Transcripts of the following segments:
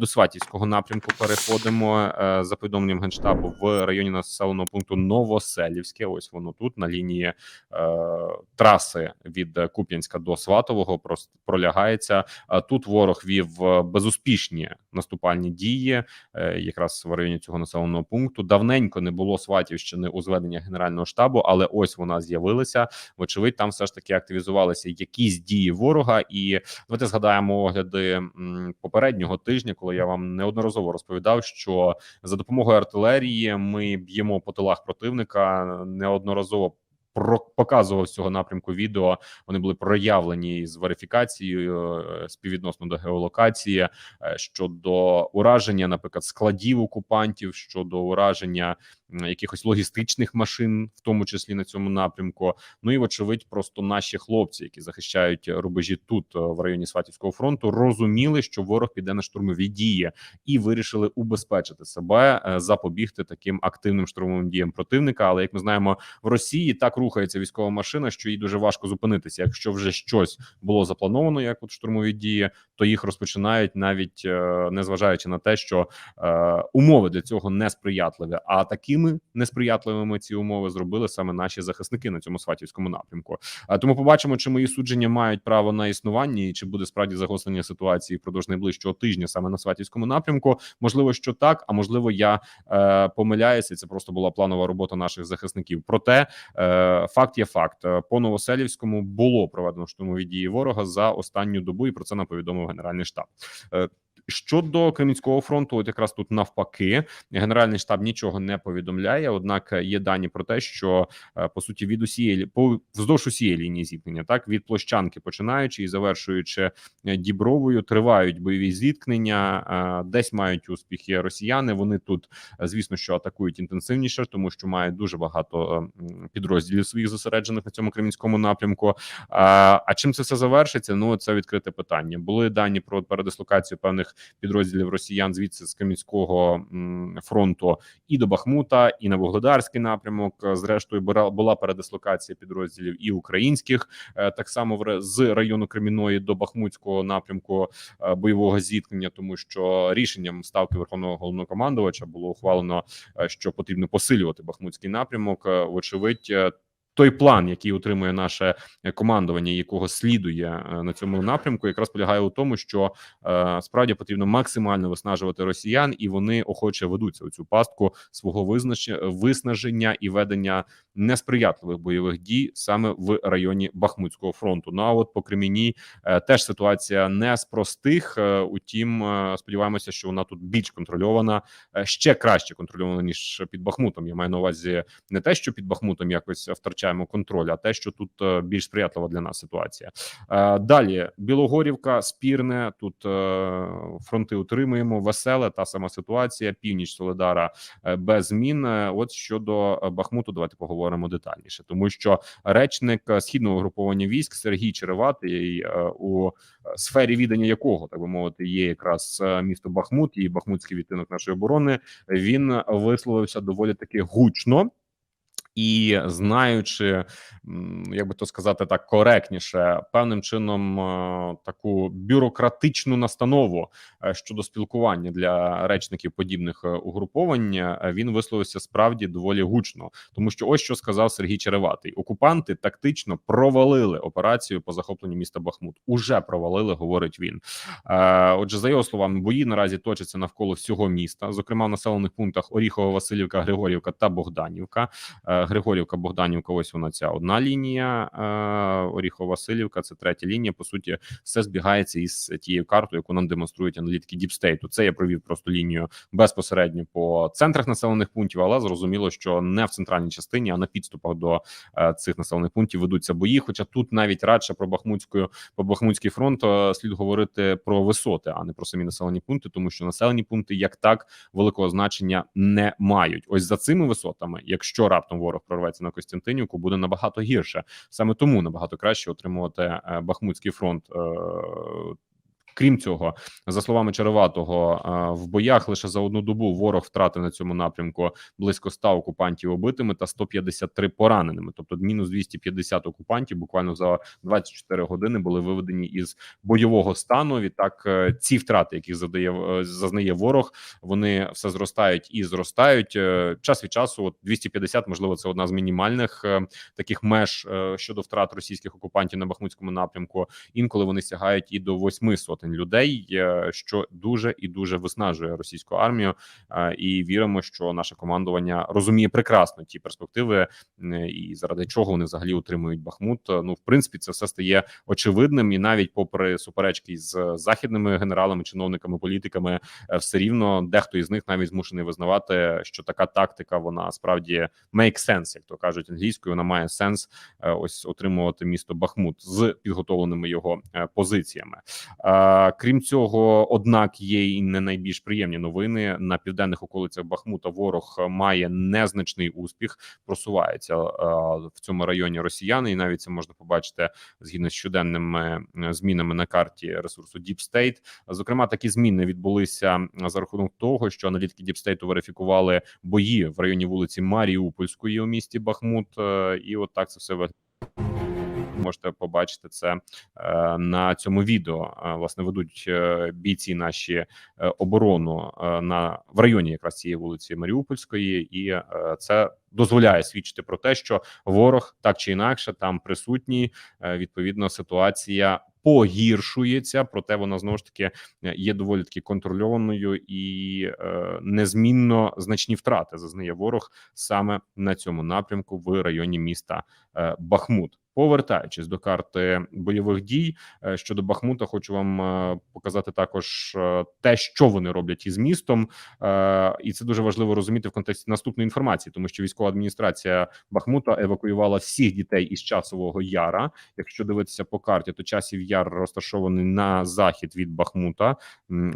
До Сватівського напрямку переходимо е, за повідомленням генштабу в районі населеного пункту Новоселівське. Ось воно тут на лінії е, траси від Куп'янська до Сватового пролягається. Тут ворог вів е, безуспішні наступальні дії, е, якраз в районі цього населеного пункту. Давненько не було Сватівщини у зведення генерального штабу, але ось вона з'явилася. Вочевидь, там все ж таки активізувалися якісь дії ворога. І давайте згадаємо огляди попереднього тижня, коли я вам неодноразово розповідав, що за допомогою артилерії ми б'ємо по тилах противника неодноразово. Про показував цього напрямку відео. Вони були проявлені з верифікацією е, співвідносно до геолокації е, щодо ураження, наприклад, складів окупантів, щодо ураження якихось логістичних машин, в тому числі на цьому напрямку. Ну і вочевидь, просто наші хлопці, які захищають рубежі тут е, в районі Сватівського фронту, розуміли, що ворог піде на штурмові дії, і вирішили убезпечити себе, е, запобігти таким активним штурмовим діям противника. Але як ми знаємо, в Росії так рухається військова машина, що їй дуже важко зупинитися. Якщо вже щось було заплановано, як от штурмові дії, то їх розпочинають навіть е, не зважаючи на те, що е, умови для цього несприятливі. А такими несприятливими ці умови зробили саме наші захисники на цьому сватівському напрямку. А тому побачимо, чи мої судження мають право на існування, і чи буде справді загострення ситуації впродовж найближчого тижня саме на сватівському напрямку. Можливо, що так, а можливо, я е, помиляюся. Це просто була планова робота наших захисників. Проте е, факт є факт. Е, По Новоселівському було проведено штурмові дії ворога за останню добу, і про це нам повідомив Генеральний штаб. Е, Щодо Кремінського фронту, от якраз тут навпаки, генеральний штаб нічого не повідомляє. Однак є дані про те, що е, по суті від усієї по вздовж усієї лінії зіткнення, так від площанки починаючи і завершуючи е, Дібровою, тривають бойові зіткнення. е, Десь мають успіхи росіяни. Вони тут, е, звісно, що атакують інтенсивніше, тому що мають дуже багато е, підрозділів своїх зосереджених на цьому кремінському напрямку. А чим це все завершиться? Ну це відкрите питання. Були дані про передислокацію певних підрозділів росіян звідси з Кам'янського фронту і до Бахмута, і на Вугледарський напрямок. Зрештою, була, передислокація підрозділів і українських, е, так само з району Креміної до Бахмутського напрямку е, бойового зіткнення, тому що рішенням ставки верховного головнокомандувача було ухвалено, е, що потрібно посилювати Бахмутський напрямок. Вочевидь. Той план, який утримує наше е, командування, якого слідує е, на цьому напрямку, якраз полягає у тому, що е, справді потрібно максимально виснажувати росіян, і вони охоче ведуться у цю пастку свого визначення виснаження і ведення несприятливих бойових дій саме в районі Бахмутського фронту. Ну а от по Креміні теж ситуація не з простих. Утім, сподіваємося, що вона тут більш контрольована, ще краще контрольована ніж під Бахмутом. Я маю на увазі не те, що під Бахмутом якось втрачаємо контроль, а те, що тут е, більш сприятлива для нас ситуація. Е, Далі Білогорівка, спірне тут е, фронти утримуємо. Веселе та сама ситуація. Північ Соледара без змін. От щодо Бахмуту, давайте поговоримо детальніше, тому що речник східного груповання військ Сергій Череватий у сфері відання якого так би мовити є якраз місто Бахмут і Бахмутський відтинок нашої оборони. Він висловився доволі таки гучно. І знаючи, як би то сказати так коректніше, певним чином е, таку бюрократичну настанову е, щодо спілкування для речників подібних е, угруповань, він висловився справді доволі гучно, тому що ось що сказав Сергій Череватий: окупанти тактично провалили операцію по захопленню міста Бахмут. Уже провалили, говорить він. Отже, за його словами, бої наразі точаться навколо всього міста, зокрема в населених пунктах Оріхова, Васильівка, Григорівка та Богданівка. Григорівка, Богданівка, ось вона ця одна лінія. е, Оріхова, Васильівка, це третя лінія. По суті, все збігається із тією картою, яку нам демонструють аналітики Діпстейту. Це я провів просто лінію безпосередньо по центрах населених пунктів, але зрозуміло, що не в центральній частині, а на підступах до е, цих населених пунктів ведуться бої. Хоча тут навіть радше про Бахмутську по Бахмутський фронт е, слід говорити про висоти, а не про самі населені пункти, тому що населені пункти як так великого значення не мають. Ось за цими висотами, якщо раптом ворог прорветься на Костянтинівку, буде набагато гірше. Саме тому набагато краще отримувати е, Бахмутський фронт. Крім цього, за словами Череватого, е, в боях лише за одну добу ворог втратив на цьому напрямку близько 100 окупантів убитими та 153 пораненими. Тобто, мінус 250 окупантів буквально за 24 години були виведені із бойового стану. Відтак, е, ці втрати, які задає е, зазнає ворог, вони все зростають і зростають. Е, Час від часу, от 250, можливо, це одна з мінімальних таких меж щодо втрат російських окупантів на Бахмутському напрямку. Інколи вони сягають і до восьми сотень людей, е, що дуже і дуже виснажує російську армію. Е, І віримо, що наше командування розуміє прекрасно ті перспективи, е, і заради чого вони взагалі утримують Бахмут. Ну, в принципі, це все стає очевидним, і навіть попри суперечки з західними генералами, чиновниками, політиками, все рівно дехто із них навіть змушений визнавати, що така тактика вона справді make sense, як то кажуть англійською. Вона має сенс ось отримувати місто Бахмут з підготовленими його позиціями. Крім цього, однак є і не найбільш приємні новини на південних околицях Бахмута. Ворог має незначний успіх, просувається в цьому районі росіяни, і навіть це можна побачити згідно з щоденними змінами на карті ресурсу Deep State. Зокрема, такі зміни відбулися за рахунок того, що аналітики Deep State верифікували бої в районі вулиці Маріупольської у місті Бахмут, е, і от так це все можете побачити це е, на цьому відео. Е, Власне, ведуть е, бійці наші оборону на в районі якраз цієї вулиці Маріупольської, і це дозволяє свідчити про те, що ворог так чи інакше там присутній. Відповідно, ситуація погіршується, проте вона знову ж таки е, є доволі таки контрольованою і е, незмінно значні втрати зазнає ворог саме на цьому напрямку в районі міста е, Бахмут. Повертаючись до карти бойових дій е, щодо Бахмута, хочу вам е, показати також те, що вони роблять із містом, і це дуже важливо розуміти в контексті наступної інформації, тому що військова адміністрація Бахмута евакуювала всіх дітей із часового яра. Якщо дивитися по карті, то часів яр розташований на захід від Бахмута.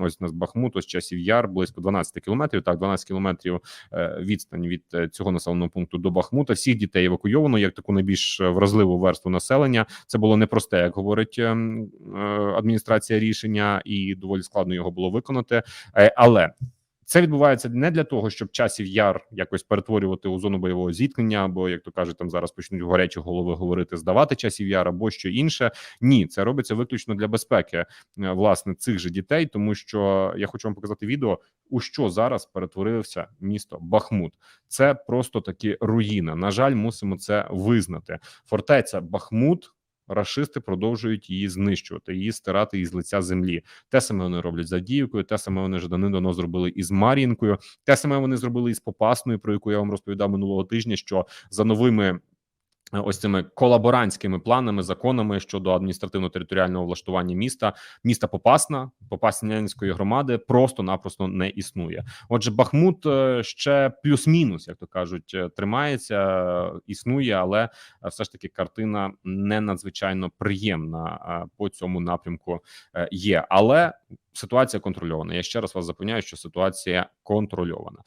Ось у нас Бахмут, ось часів яр близько 12 кілометрів. Так, 12 кілометрів е, відстань від е, цього населеного пункту до Бахмута. Всіх дітей евакуйовано як таку найбільш е, вразливу верству населення. Це було непросте, як говорить ем, адміністрація рішення, і доволі складно його було виконати. Але це відбувається не для того, щоб часів яр якось перетворювати у зону бойового зіткнення, або як то кажуть, там зараз почнуть гарячі голови говорити, здавати часів яр або що інше. Ні, це робиться виключно для безпеки е, власне цих же дітей, тому що я хочу вам показати відео, у що зараз перетворився місто Бахмут. Це просто таки руїна. На жаль, мусимо це визнати. Фортеця Бахмут. Рашисти продовжують її знищувати, її стирати із лиця землі. Те саме вони роблять з Авдіївкою, те саме вони ж давно зробили із Мар'їнкою, те саме вони зробили із Попасною, про яку я вам розповідав минулого тижня. Що за новими ось цими колаборантськими планами, законами щодо адміністративно-територіального влаштування міста, міста Попасна, Попаснянської громади просто-напросто не існує. Отже, Бахмут е, ще плюс-мінус, як то кажуть, е, тримається, е, існує, але е, все ж таки картина не надзвичайно приємна е, по цьому напрямку е, є. Але ситуація контрольована. Я ще раз вас запевняю, що ситуація контрольована.